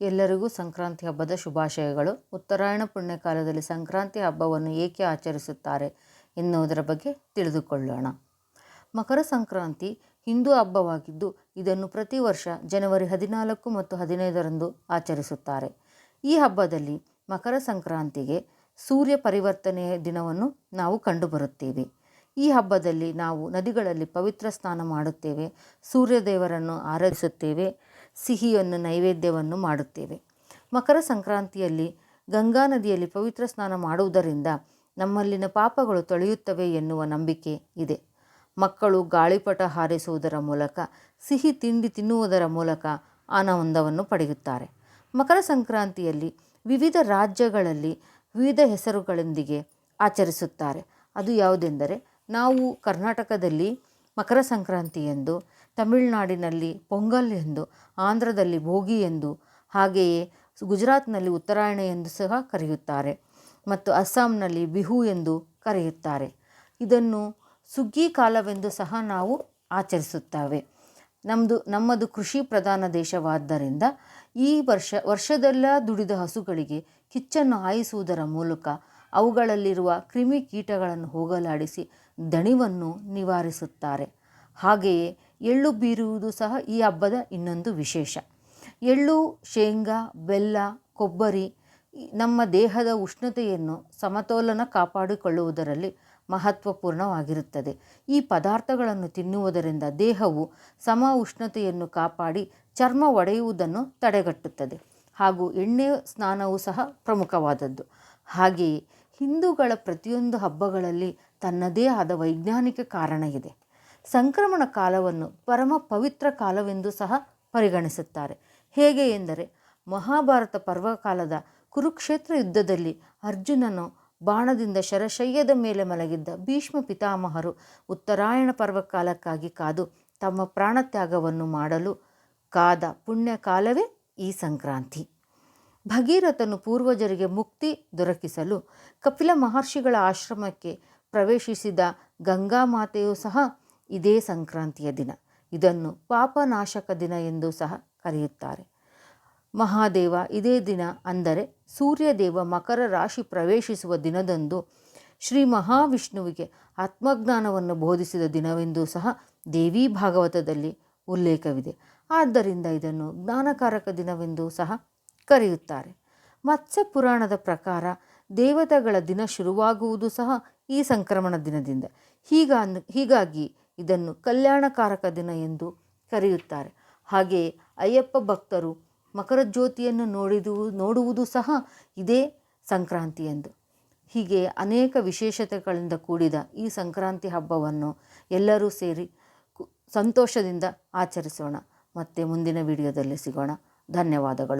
ಎಲ್ಲರಿಗೂ ಸಂಕ್ರಾಂತಿ ಹಬ್ಬದ ಶುಭಾಶಯಗಳು. ಉತ್ತರಾಯಣ ಪುಣ್ಯಕಾಲದಲ್ಲಿ ಸಂಕ್ರಾಂತಿ ಹಬ್ಬವನ್ನು ಏಕೆ ಆಚರಿಸುತ್ತಾರೆ ಎನ್ನುವುದರ ಬಗ್ಗೆ ತಿಳಿದುಕೊಳ್ಳೋಣ. ಮಕರ ಸಂಕ್ರಾಂತಿ ಹಿಂದೂ ಹಬ್ಬವಾಗಿದ್ದು, ಇದನ್ನು ಪ್ರತಿ ವರ್ಷ ಜನವರಿ ಹದಿನಾಲ್ಕು ಮತ್ತು ಹದಿನೈದರಂದು ಆಚರಿಸುತ್ತಾರೆ. ಈ ಹಬ್ಬದಲ್ಲಿ ಮಕರ ಸಂಕ್ರಾಂತಿಗೆ ಸೂರ್ಯ ಪರಿವರ್ತನೆಯ ದಿನವನ್ನು ನಾವು ಕಂಡುಬರುತ್ತೇವೆ. ಈ ಹಬ್ಬದಲ್ಲಿ ನಾವು ನದಿಗಳಲ್ಲಿ ಪವಿತ್ರ ಸ್ನಾನ ಮಾಡುತ್ತೇವೆ. ಸೂರ್ಯದೇವರನ್ನು ಆರಾಧಿಸುತ್ತೇವೆ. ಸಿಹಿಯನ್ನು ನೈವೇದ್ಯವನ್ನು ಮಾಡುತ್ತೇವೆ. ಮಕರ ಸಂಕ್ರಾಂತಿಯಲ್ಲಿ ಗಂಗಾ ನದಿಯಲ್ಲಿ ಪವಿತ್ರ ಸ್ನಾನ ಮಾಡುವುದರಿಂದ ನಮ್ಮಲ್ಲಿನ ಪಾಪಗಳು ತೊಳೆಯುತ್ತವೆ ಎನ್ನುವ ನಂಬಿಕೆ ಇದೆ. ಮಕ್ಕಳು ಗಾಳಿಪಟ ಹಾರಿಸುವುದರ ಮೂಲಕ, ಸಿಹಿ ತಿಂಡಿ ತಿನ್ನುವುದರ ಮೂಲಕ ಆನಂದವನ್ನು ಪಡೆಯುತ್ತಾರೆ. ಮಕರ ಸಂಕ್ರಾಂತಿಯಲ್ಲಿ ವಿವಿಧ ರಾಜ್ಯಗಳಲ್ಲಿ ವಿವಿಧ ಹೆಸರುಗಳೊಂದಿಗೆ ಆಚರಿಸುತ್ತಾರೆ. ಅದು ಯಾವುದೆಂದರೆ, ನಾವು ಕರ್ನಾಟಕದಲ್ಲಿ ಮಕರ ಸಂಕ್ರಾಂತಿ ಎಂದು, ತಮಿಳುನಾಡಿನಲ್ಲಿ ಪೊಂಗಲ್ ಎಂದು, ಆಂಧ್ರದಲ್ಲಿ ಭೋಗಿ ಎಂದು, ಹಾಗೆಯೇ ಗುಜರಾತ್ನಲ್ಲಿ ಉತ್ತರಾಯಣ ಎಂದು ಸಹ ಕರೆಯುತ್ತಾರೆ ಮತ್ತು ಅಸ್ಸಾಂನಲ್ಲಿ ಬಿಹು ಎಂದು ಕರೆಯುತ್ತಾರೆ. ಇದನ್ನು ಸುಗ್ಗಿ ಕಾಲವೆಂದು ಸಹ ನಾವು ಆಚರಿಸುತ್ತೇವೆ. ನಮ್ಮದು ನಮ್ಮದು ಕೃಷಿ ಪ್ರಧಾನ ದೇಶವಾದ್ದರಿಂದ ಈ ವರ್ಷ, ವರ್ಷದೆಲ್ಲ ದುಡಿದ ಹಸುಗಳಿಗೆ ಕಿಚ್ಚನ್ನು ಹಾಯಿಸುವುದರ ಮೂಲಕ ಅವುಗಳಲ್ಲಿರುವ ಕ್ರಿಮಿಕೀಟಗಳನ್ನು ಹೋಗಲಾಡಿಸಿ ದಣಿವನ್ನು ನಿವಾರಿಸುತ್ತಾರೆ. ಹಾಗೆಯೇ ಎಳ್ಳು ಬೀರುವುದು ಸಹ ಈ ಹಬ್ಬದ ಇನ್ನೊಂದು ವಿಶೇಷ. ಎಳ್ಳು, ಶೇಂಗಾ, ಬೆಲ್ಲ, ಕೊಬ್ಬರಿ ನಮ್ಮ ದೇಹದ ಉಷ್ಣತೆಯನ್ನು ಸಮತೋಲನ ಕಾಪಾಡಿಕೊಳ್ಳುವುದರಲ್ಲಿ ಮಹತ್ವಪೂರ್ಣವಾಗಿರುತ್ತದೆ. ಈ ಪದಾರ್ಥಗಳನ್ನು ತಿನ್ನುವುದರಿಂದ ದೇಹವು ಸಮ ಉಷ್ಣತೆಯನ್ನು ಕಾಪಾಡಿ ಚರ್ಮ ಒಡೆಯುವುದನ್ನು ತಡೆಗಟ್ಟುತ್ತದೆ. ಹಾಗೂ ಎಣ್ಣೆ ಸ್ನಾನವು ಸಹ ಪ್ರಮುಖವಾದದ್ದು. ಹಾಗೆಯೇ ಹಿಂದೂಗಳ ಪ್ರತಿಯೊಂದು ಹಬ್ಬಗಳಲ್ಲಿ ತನ್ನದೇ ಆದ ವೈಜ್ಞಾನಿಕ ಕಾರಣ ಇದೆ. ಸಂಕ್ರಮಣ ಕಾಲವನ್ನು ಪರಮ ಪವಿತ್ರ ಕಾಲವೆಂದು ಸಹ ಪರಿಗಣಿಸುತ್ತಾರೆ. ಹೇಗೆ ಎಂದರೆ, ಮಹಾಭಾರತ ಪರ್ವಕಾಲದ ಕುರುಕ್ಷೇತ್ರ ಯುದ್ಧದಲ್ಲಿ ಅರ್ಜುನನು ಬಾಣದಿಂದ ಶರಶಯ್ಯದ ಮೇಲೆ ಮಲಗಿದ್ದ ಭೀಷ್ಮ ಪಿತಾಮಹರು ಉತ್ತರಾಯಣ ಪರ್ವಕಾಲಕ್ಕಾಗಿ ಕಾದು ತಮ್ಮ ಪ್ರಾಣತ್ಯಾಗವನ್ನು ಮಾಡಲು ಕಾದ ಪುಣ್ಯ ಕಾಲವೇ ಈ ಸಂಕ್ರಾಂತಿ. ಭಗೀರಥನು ಪೂರ್ವಜರಿಗೆ ಮುಕ್ತಿ ದೊರಕಿಸಲು ಕಪಿಲ ಮಹರ್ಷಿಗಳ ಆಶ್ರಮಕ್ಕೆ ಪ್ರವೇಶಿಸಿದ ಗಂಗಾ ಮಾತೆಯು ಸಹ ಇದೇ ಸಂಕ್ರಾಂತಿಯ ದಿನ. ಇದನ್ನು ಪಾಪನಾಶಕ ದಿನ ಎಂದು ಸಹ ಕರೆಯುತ್ತಾರೆ. ಮಹಾದೇವ ಇದೇ ದಿನ ಅಂದರೆ ಸೂರ್ಯದೇವ ಮಕರ ರಾಶಿ ಪ್ರವೇಶಿಸುವ ದಿನದಂದು ಶ್ರೀ ಮಹಾವಿಷ್ಣುವಿಗೆ ಆತ್ಮಜ್ಞಾನವನ್ನು ಬೋಧಿಸಿದ ದಿನವೆಂದೂ ಸಹ ದೇವಿ ಭಾಗವತದಲ್ಲಿ ಉಲ್ಲೇಖವಿದೆ. ಆದ್ದರಿಂದ ಇದನ್ನು ಜ್ಞಾನಕಾರಕ ದಿನವೆಂದೂ ಸಹ ಕರೆಯುತ್ತಾರೆ. ಮತ್ಸ್ಯ ಪುರಾಣದ ಪ್ರಕಾರ ದೇವತೆಗಳ ದಿನ ಶುರುವಾಗುವುದು ಸಹ ಈ ಸಂಕ್ರಮಣ ದಿನದಿಂದ. ಹೀಗ ಹೀಗಾಗಿ ಇದನ್ನು ಕಲ್ಯಾಣಕಾರಕ ದಿನ ಎಂದು ಕರೆಯುತ್ತಾರೆ. ಹಾಗೆಯೇ ಅಯ್ಯಪ್ಪ ಭಕ್ತರು ಮಕರ ಜ್ಯೋತಿಯನ್ನು ನೋಡಿದು ನೋಡುವುದು ಸಹ ಇದೇ ಸಂಕ್ರಾಂತಿ ಎಂದು. ಹೀಗೆ ಅನೇಕ ವಿಶೇಷತೆಗಳಿಂದ ಕೂಡಿದ ಈ ಸಂಕ್ರಾಂತಿ ಹಬ್ಬವನ್ನು ಎಲ್ಲರೂ ಸೇರಿ ಸಂತೋಷದಿಂದ ಆಚರಿಸೋಣ. ಮತ್ತೆ ಮುಂದಿನ ವಿಡಿಯೋದಲ್ಲಿ ಸಿಗೋಣ. ಧನ್ಯವಾದಗಳು.